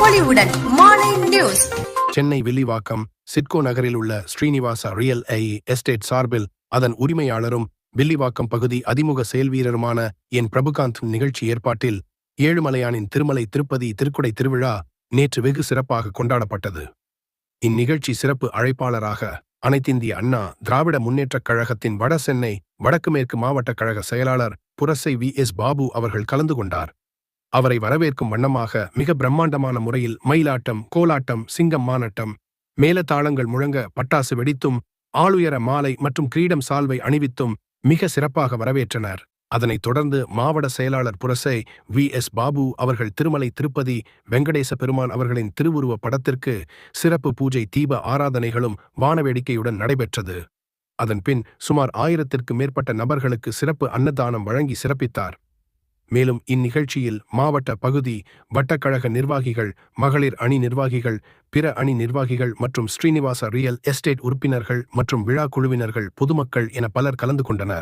பொலிவுடன் நியூஸ். சென்னை வில்லிவாக்கம் சிட்கோ நகரில் உள்ள ஸ்ரீனிவாசா ரியல் ஐ எஸ்டேட் சார்பில் அதன் உரிமையாளரும் வில்லிவாக்கம் பகுதி அதிமுக செயல்வீரருமான என். பிரபுகாந்த் நிகழ்ச்சி ஏற்பாட்டில் ஏழுமலையானின் திருமலை திருப்பதி திருக்குடை திருவிழா நேற்று வெகு சிறப்பாக கொண்டாடப்பட்டது. இந்நிகழ்ச்சி சிறப்பு அழைப்பாளராக அனைத்திந்திய அண்ணா திராவிட முன்னேற்றக் கழகத்தின் வட சென்னை வடக்கு மேற்கு மாவட்ட கழக செயலாளர் புரசை வி. எஸ். பாபு அவர்கள் கலந்து கொண்டார். அவரை வரவேற்கும் வண்ணமாக மிக பிரம்மாண்டமான முறையில் மயிலாட்டம் கோலாட்டம் சிங்கம் மானட்டம் மேலத்தாளங்கள் முழங்க பட்டாசு வெடித்தும் ஆளுயர மாலை மற்றும் கிரீடம் சால்வை அணிவித்தும் மிக சிறப்பாக வரவேற்றனர். அதனைத் தொடர்ந்து மாவட்ட செயலாளர் புரசை வி. எஸ். பாபு அவர்கள் திருமலை திருப்பதி வெங்கடேச பெருமான் அவர்களின் திருவுருவப் படத்திற்கு சிறப்பு பூஜை தீப ஆராதனைகளும் வானவேடிக்கையுடன் நடைபெற்றது. அதன்பின் சுமார் ஆயிரத்திற்கு மேற்பட்ட நபர்களுக்கு சிறப்பு அன்னதானம் வழங்கி சிறப்பித்தார். மேலும் இந்நிகழ்ச்சியில் மாவட்ட பகுதி வட்டக்கழக நிர்வாகிகள் மகளிர் அணி நிர்வாகிகள் பிற அணி நிர்வாகிகள் மற்றும் ஸ்ரீனிவாச ரியல் எஸ்டேட் உறுப்பினர்கள் மற்றும் விழா குழுவினர்கள் பொதுமக்கள் என பலர் கலந்து கொண்டனர்.